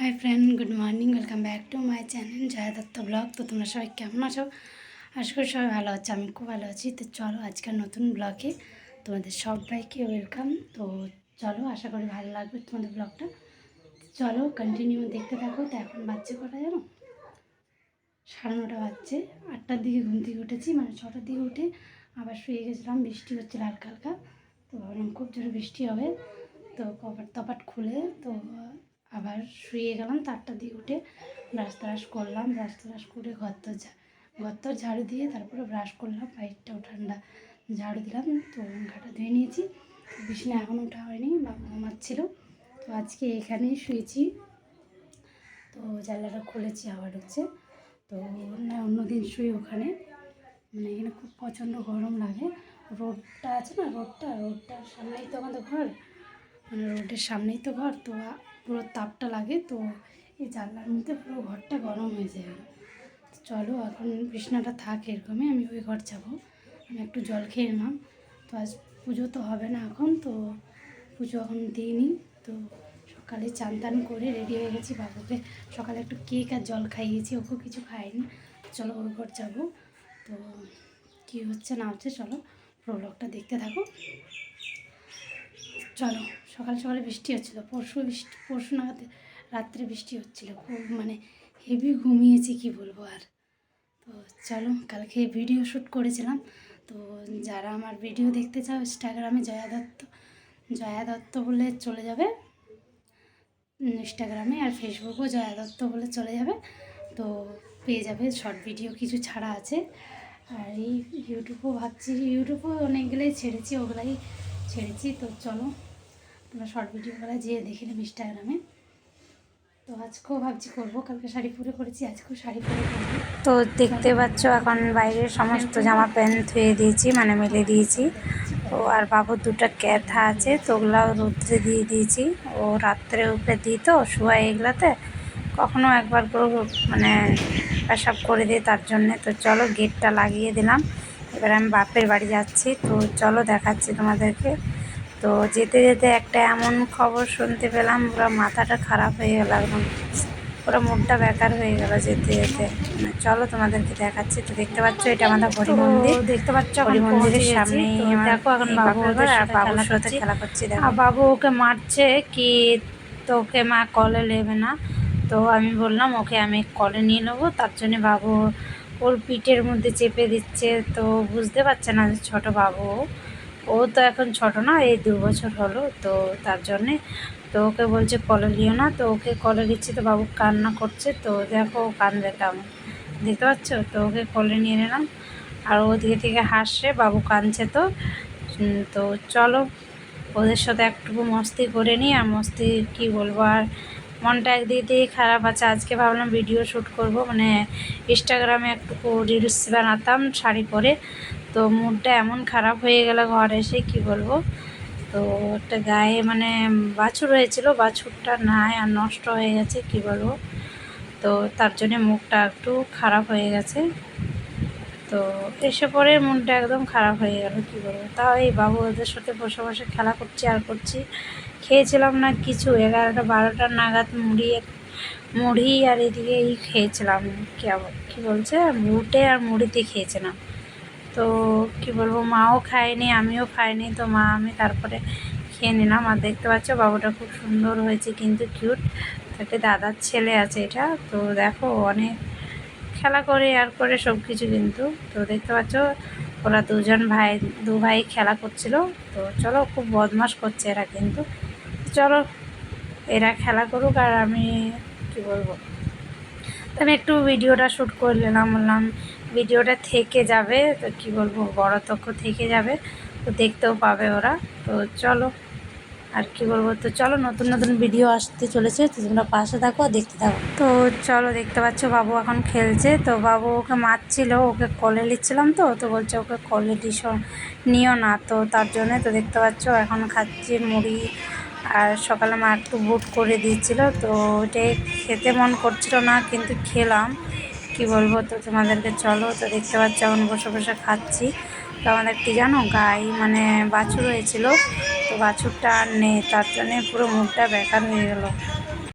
Hi friend good morning welcome back to my channel Jaya Dutta blog তো তোমরা সবাই কেমন আছো? আশা করি সবাই ভালো আছে, আমি খুব ভালো আছি। তো চলো আজকের নতুন ব্লগে তোমাদের সবাইকে ওয়েলকাম তো চলো, আশা করি ভালো লাগবে তোমাদের ব্লগটা চলো কন্টিনিউ দেখতে থাকো। তো এখন বাচ্চা কটা জানো? সাড়ে নটা বাজছে। আটটার দিকে ঘুম থেকে উঠেছি মানে ছটার দিকে উঠে আবার শুয়ে গেছিলাম। বৃষ্টি হচ্ছিল হালকা হালকা। তো ভাবলাম খুব জোরে বৃষ্টি হবে। তো কপাট, তপাট খুলে, তো আবার শুয়ে গেলাম, তারটা দিয়ে উঠে ব্রাশ ট্রাশ করলাম, ব্রাশ ট্রাশ করে ঘর তো ঘর ঝাড়ু দিয়ে তারপরে ব্রাশ করলাম বাইকটাও ঠান্ডা ঝাড়ু দিলাম, তো ঘাটা ধুয়ে নিয়েছি। বিছনা এখন ওঠা হয়নি, বাবা ঘুমাচ্ছিল তো আজকে এখানেই শুয়েছি। তো জানলাটা খুলেছি, আবার হচ্ছে তো না অন্যদিন শুই ওখানে। মানে এখানে খুব প্রচণ্ড গরম লাগে। রোডটা আছে না, রোডটা, রোডটার সামনেই তো আমাদের ঘর। মানে রোডের সামনেই তো ঘর, তো পুরো তাপটা লাগে, তো এই জানলার মধ্যে পুরো ঘরটা গরম হয়ে যায়। চলো এখন বিছনাটা থাক এরকমই, আমি ওই ঘর যাব। আমি একটু জল খেয়ে নিলাম তো আজ পুজো তো হবে না এখন, তো পুজো এখন দিইনি। তো সকালে চান টান করে রেডি হয়ে গেছি, বাবুকে সকালে একটু কেক আর জল খাইয়েছি, ওকেও কিছু খাইনি। চলো ওই ঘর যাব। তো কী হচ্ছে না হচ্ছে, চলো প্রোলগটা দেখতে থাকো। চলো। সকাল সকালে বৃষ্টি হচ্ছিল, পরশু বৃষ্টি, পরশু নাগাদ রাত্রে বৃষ্টি হচ্ছিল, খুব মানে হেভি ঘুমিয়েছি কি বলব আর। তো চলো, কালকে ভিডিও শ্যুট করেছিলাম, তো যারা আমার ভিডিও দেখতে চাও ইনস্টাগ্রামে জয়া দত্ত জয়া দত্ত বলে চলে যাবে। ইনস্টাগ্রামে আর ফেসবুকও জয়া দত্ত বলে চলে যাবে, তো পেয়ে যাবে শর্ট ভিডিও কিছু ছাড়া আছে। আর এই ইউটিউবও ভাবছি ইউটিউবও অনেকগুলোই ছেড়েছি, ওগুলাই ছেড়েছি, তো চলো। তোমরা শর্ট ভিডিওগুলো যেয়ে দেখে নেবে ইনস্টাগ্রামে তো আজকেও ভাবছি করব, কালকে শাড়ি পরে করেছি আজকেও শাড়ি পরে তো দেখতে পাচ্ছ, এখন বাইরের সমস্ত জামা প্যান্ট ধুয়ে দিয়েছি মানে মেলে দিয়েছি। ও আর বাবুর দুটো ক্যাথা আছে, তো ওগুলাও রৌদ্রে দিয়ে দিয়েছি। ও রাত্রে উপরে দিই তো শোয়া এগুলাতে। কখনো একবার করে মানে পেশাব করে দিই তার জন্যে। তো চলো গেটটা লাগিয়ে দিলাম। এবার আমি বাপের বাড়ি যাচ্ছি, তো চলো দেখাচ্ছি তোমাদেরকে। তো যেতে যেতে একটা এমন খবর শুনতে পেলাম পুরো মাথাটা খারাপ হয়ে গেল একদম। পুরো মুখটা বেকার হয়ে গেল যেতে যেতে। মানে চলো তোমাদেরকে দেখাচ্ছি। তো দেখতে পাচ্ছ এটা আমাদের হরি মন্দির দেখতে পাচ্ছ হরি মন্দিরের আমার দেখো এখন বাবু আর বাবুর সাথে। খেলা করছি দেখো আর বাবু ওকে মারছে কি তোকে মা কলে নেবে না। তো আমি বললাম ওকে আমি কলে নিয়ে নেব। তার জন্য বাবু ওর পিঠের মধ্যে চেপে দিচ্ছে। তো বুঝতে পারছে না যে ছোটো বাবু। ও। তো এখন ছোট না, এই দু বছর হলো, তো তার জন্যে তো ওকে বলছে কলে নিও না, তো ওকে কলে দিচ্ছি, তো বাবু কান্না করছে, তো দেখো ও কান্দবে কেমন। দেখতে পাচ্ছ? তো ওকে কলে নিয়ে নিলাম, আর ওদিকে থেকে হাসছে, বাবু কাঁদছে তো। তো চলো, ওদের সাথে একটুকু মস্তি করে নিই, আর মস্তি কি বলব, আর মনটা একদিক দিয়ে খারাপ আছে। আজকে ভাবলাম ভিডিও শ্যুট করব মানে ইনস্টাগ্রামে একটুকু রিলস বানাতাম শাড়ি পরে তো মুডটা এমন খারাপ হয়ে গেল ঘরে এসে, কি বলব? তো একটা গায়ে মানে বাছুর হয়েছিল, বাছুরটা নাই আর নষ্ট হয়ে গেছে, কি বলব? তো তার জন্যে মুখটা একটু খারাপ হয়ে গেছে। তো এসে পরে মনটা একদম খারাপ হয়ে গেল, কী বলব? তাও এই বাবু ওদের সাথে বসে বসে খেলা করছি আর করছি। খেয়েছিলাম না কিছু, এগারোটা বারোটা নাগাদ মুড়ি মুড়ি আর এদিকে এই খেয়েছিলাম, কী বলছে? বুটে আর মুড়িতে খেয়েছিলাম তো কি বলব, মাও খায়নি, আমিও খাইনি তো মা আমি তারপরে খেয়ে নিলাম। আর দেখতে পাচ্ছ, বাবুটা খুব সুন্দর হয়েছে, কিন্তু কিউট তাকে দাদার ছেলে আছে এটা, তো দেখো অনেক খেলা করে, আর করে সব কিছু কিন্তু। তো দেখতে পাচ্ছ, ওরা দুজন ভাই, দু ভাই খেলা করছিল। তো চলো, খুব বদমাস করছে এরা কিন্তু। চলো, এরা খেলা করুক, আর আমি কি বলব? আমি একটু ভিডিওটা শ্যুট করে নিলাম, বললাম ভিডিওটা থেকে যাবে, তো কি বলব বড় তক্ষ থেকে যাবে, তো দেখতেও পাবে ওরা। তো চলো, আর কি বলব, তো চলো, নতুন নতুন ভিডিও আসতে চলেছে, তো তোমরা পাশে থাকো আর দেখতে থাকো। তো চলো, দেখতে পাচ্ছ বাবু এখন খেলছে, তো বাবু ওকে মারছিল, ওকে কলে নিচ্ছিলাম তো তো বলছে ওকে কলে দিস, নিও না, তো তার জন্য তো দেখতে পাচ্ছ এখন খাচ্ছি মুড়ি, আর সকালে মা একটু বুট করে দিয়েছিল, তো ওটাই খেতে মন করছিল না, কিন্তু খেলাম। কি বলব তো তোমাদেরকে? চলো তো দেখতে পাচ্ছ, এখন বসে বসে খাচ্ছি। তো আমাদের কি জানো, গাই মানে বাছুর হয়েছিল, তো বাছুরটা আর নেই, তার জন্যে পুরো মুখটা বেকার হয়ে গেল।